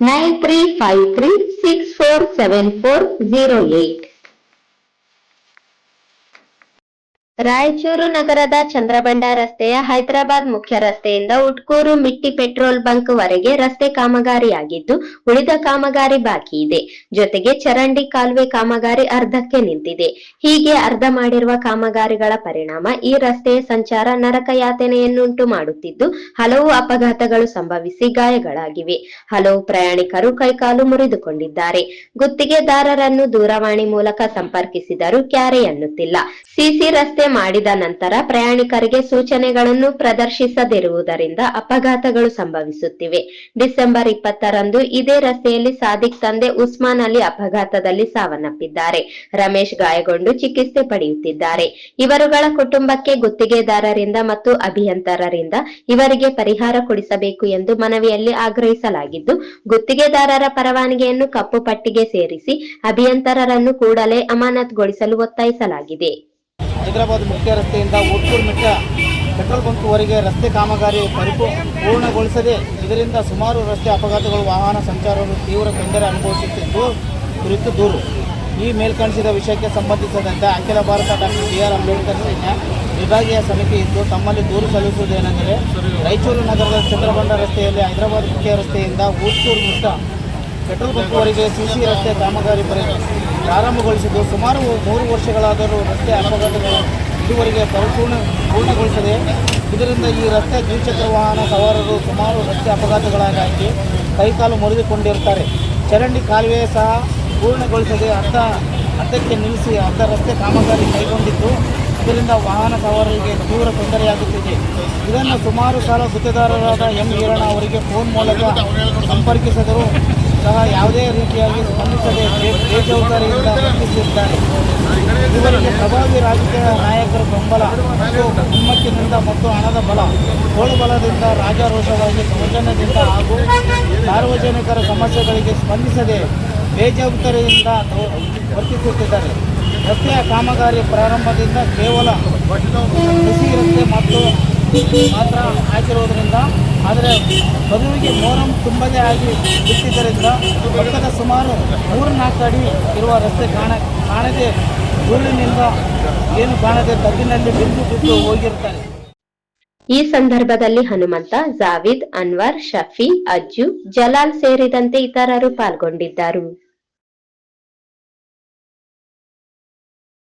Nine three five three six four seven four zero eight Raichur ನಗರದ ಚಂದ್ರಬಂಡ ರಸ್ತೆಯ ಹೈದರಾಬಾದ್ ಮುಖ್ಯ ರಸ್ತೆಯಿಂದ ಉಟ್ಕೂರು ಮಿಟ್ಟಿ ಪೆಟ್ರೋಲ್ ಬಂಕ್ ವರೆಗೆ ರಸ್ತೆ ಕಾಮಗಾರಿಯಾಗಿದ್ದು, ಉಳಿದ ಕಾಮಗಾರಿ ಬಾಕಿ ಇದೆ. ಜೊತೆಗೆ ಚರಂಡಿ ಕಾಲುವೆ ಕಾಮಗಾರಿ ಅರ್ಧಕ್ಕೆ ನಿಂತಿದೆ. ಹೀಗೆ ಅರ್ಧ ಮಾಡಿರುವ ಕಾಮಗಾರಿಗಳ ಪರಿಣಾಮ ಈ ರಸ್ತೆಯ ಸಂಚಾರ ನರಕ ಯಾತನೆಯನ್ನುಂಟು ಮಾಡುತ್ತಿದ್ದು, ಹಲವು ಅಪಘಾತಗಳು ಸಂಭವಿಸಿ ಗಾಯಗಳಾಗಿವೆ. ಹಲವು ಪ್ರಯಾಣಿಕರು ಕೈಕಾಲು ಮುರಿದುಕೊಂಡಿದ್ದಾರೆ. ಗುತ್ತಿಗೆದಾರರನ್ನು ದೂರವಾಣಿ ಮೂಲಕ ಸಂಪರ್ಕಿಸಿದರೂ ಕ್ಯಾರೆ ಎನ್ನುತ್ತಿಲ್ಲ. ಸಿಸಿ ರಸ್ತೆ ಮಾಡಿದ ನಂತರ ಪ್ರಯಾಣಿಕರಿಗೆ ಸೂಚನೆಗಳನ್ನು ಪ್ರದರ್ಶಿಸದಿರುವುದರಿಂದ ಅಪಘಾತಗಳು ಸಂಭವಿಸುತ್ತಿವೆ. ಡಿಸೆಂಬರ್ ಇಪ್ಪತ್ತರಂದು ಇದೇ ರಸ್ತೆಯಲ್ಲಿ ಸಾದಿಕ್ ತಂದೆ ಉಸ್ಮಾನ್ ಅಲಿ ಅಪಘಾತದಲ್ಲಿ ಸಾವನ್ನಪ್ಪಿದ್ದಾರೆ. ರಮೇಶ್ ಗಾಯಗೊಂಡು ಚಿಕಿತ್ಸೆ ಪಡೆಯುತ್ತಿದ್ದಾರೆ. ಇವರುಗಳ ಕುಟುಂಬಕ್ಕೆ ಗುತ್ತಿಗೆದಾರರಿಂದ ಮತ್ತು ಅಭಿಯಂತರರಿಂದ ಇವರಿಗೆ ಪರಿಹಾರ ಕೊಡಿಸಬೇಕು ಎಂದು ಮನವಿಯಲ್ಲಿ ಆಗ್ರಹಿಸಲಾಗಿದ್ದು, ಗುತ್ತಿಗೆದಾರರ ಪರವಾನಗಿಯನ್ನು ಕಪ್ಪು ಪಟ್ಟಿಗೆ ಸೇರಿಸಿ ಅಭಿಯಂತರರನ್ನು ಕೂಡಲೇ ಅಮಾನತ್ಗೊಳಿಸಲು ಒತ್ತಾಯಿಸಲಾಗಿದೆ. ಹೈದರಾಬಾದ್ ಮುಖ್ಯ ರಸ್ತೆಯಿಂದ ಉಡ್ಪುರ್ ಮಿಟ್ಟ ಪೆಟ್ರೋಲ್ ಬಂಕ್ವರೆಗೆ ರಸ್ತೆ ಕಾಮಗಾರಿ ಪರಿಪೂ ಪೂರ್ಣಗೊಳಿಸದೆ ಇದರಿಂದ ಸುಮಾರು ರಸ್ತೆ ಅಪಘಾತಗಳು, ವಾಹನ ಸಂಚಾರಗಳು ತೀವ್ರ ತೊಂದರೆ ಅನುಭವಿಸುತ್ತಿದ್ದು ಕುರಿತು ದೂರು. ಈ ಮೇಲ್ಕಾಣಿಸಿದ ವಿಷಯಕ್ಕೆ ಸಂಬಂಧಿಸಿದಂತೆ Akhila Bharata doctor B R Ambedkar Sainya ವಿಭಾಗೀಯ ಸಮಿತಿ ಇದ್ದು, ತಮ್ಮಲ್ಲಿ ದೂರು ಸಲ್ಲಿಸುವುದೇನೆಂದರೆ ರಾಯಚೂರು ನಗರದ ಚಂದ್ರಬಂಡ ರಸ್ತೆಯಲ್ಲಿ ಹೈದರಾಬಾದ್ ಮುಖ್ಯ ರಸ್ತೆಯಿಂದ ಊರ್ಚೂರು ಮಿಟ್ಟ ಪೆಟ್ರೋಲ್ ಬಂಕ್ವರೆಗೆ ಸಿಸಿ ರಸ್ತೆ ಕಾಮಗಾರಿ ಪರಿ ಪ್ರಾರಂಭಗೊಳಿಸಿದ್ದು ಸುಮಾರು ಮೂರು ವರ್ಷಗಳಾದರೂ ರಸ್ತೆ ಅಪಘಾತಗಳು ಇದುವರೆಗೆ ಪರಿಪೂರ್ಣ ಪೂರ್ಣಗೊಳಿಸಿದೆ, ಇದರಿಂದ ಈ ರಸ್ತೆ ದ್ವಿಚಕ್ರ ವಾಹನ ಸವಾರರು ಸುಮಾರು ರಸ್ತೆ ಅಪಘಾತಗಳಾಗಿ ಕೈಕಾಲು ಮುರಿದುಕೊಂಡಿರುತ್ತಾರೆ ಚರಂಡಿ ಕಾಲುವೆ ಸಹ ಪೂರ್ಣಗೊಳಿಸದೆ ಅರ್ಧ ಅರ್ಧಕ್ಕೆ ನಿಲ್ಲಿಸಿ ಅರ್ಧ ರಸ್ತೆ ಕಾಮಗಾರಿ ಕೈಗೊಂಡಿದ್ದು, ಇದರಿಂದ ವಾಹನ ಸವಾರರಿಗೆ ತೀವ್ರ ತೊಂದರೆಯಾಗುತ್ತಿದೆ. ಇದನ್ನು ಸುಮಾರು ಸಾಲ ಸುತ್ತಿದಾರರಾದ ಎಂ. ಈರಣ್ಣ ಅವರಿಗೆ ಫೋನ್ ಮೂಲಕ ಸಂಪರ್ಕಿಸಿದರೂ. ಸಹ ಯಾವುದೇ ರೀತಿಯಾಗಿ ಸ್ಪಂದಿಸದೆ ಬೇಜವಾಬ್ದಾರಿಯಿಂದ ವರ್ತಿಸಿದ್ದಾರೆ ಇವರಿಗೆ ಪ್ರಭಾವಿ ರಾಜಕೀಯ ನಾಯಕರ ಬೆಂಬಲ ಮತ್ತು ಹಿಮ್ಮತ್ತಿನಿಂದ ಮತ್ತು ಹಣದ ಬಲ ತೋಳುಬಲದಿಂದ ರಾಜಾರೋಷವಾಗಿ ಸೌಜನ್ಯದಿಂದ ಹಾಗೂ ಸಾರ್ವಜನಿಕರ ಸಮಸ್ಯೆಗಳಿಗೆ ಸ್ಪಂದಿಸದೆ ಬೇಜವಾಬ್ದಾರಿಯಿಂದ ವರ್ತಿಸುತ್ತಿದ್ದಾರೆ. ರಸ್ತೆಯ ಕಾಮಗಾರಿ ಪ್ರಾರಂಭದಿಂದ ಕೇವಲ ಬಿಸಿ ರಸ್ತೆ ಮತ್ತು ಮಾತ್ರ ಹಾಕಿರುವುದರಿಂದ ಆದರೆ ಮದುವೆಗೆ ಮೋರಂ ತುಂಬದೇ ಆಗಿ ಬಿಟ್ಟಿದ್ದರಿಂದ ಪಕ್ಕದ ಸುಮಾರು ಮೂರು ನಾಲ್ಕು ಅಡಿ ಇರುವ ರಸ್ತೆ ಕಾಣ, ಕಾಣದೆ ಧೂಳಿನಿಂದ ಏನು ಕಾಣದೆ ತಗ್ಗಿನಲ್ಲಿ ಬಿದ್ದು ಬಿದ್ದು ಹೋಗಿರ್ತಾರೆ. ಈ ಸಂದರ್ಭದಲ್ಲಿ ಹನುಮಂತ, ಜಾವಿದ್, ಅನ್ವರ್, ಶಫಿ, ಅಜ್ಜು, ಜಲಾಲ್ ಸೇರಿದಂತೆ ಇತರರು ಪಾಲ್ಗೊಂಡಿದ್ದರು.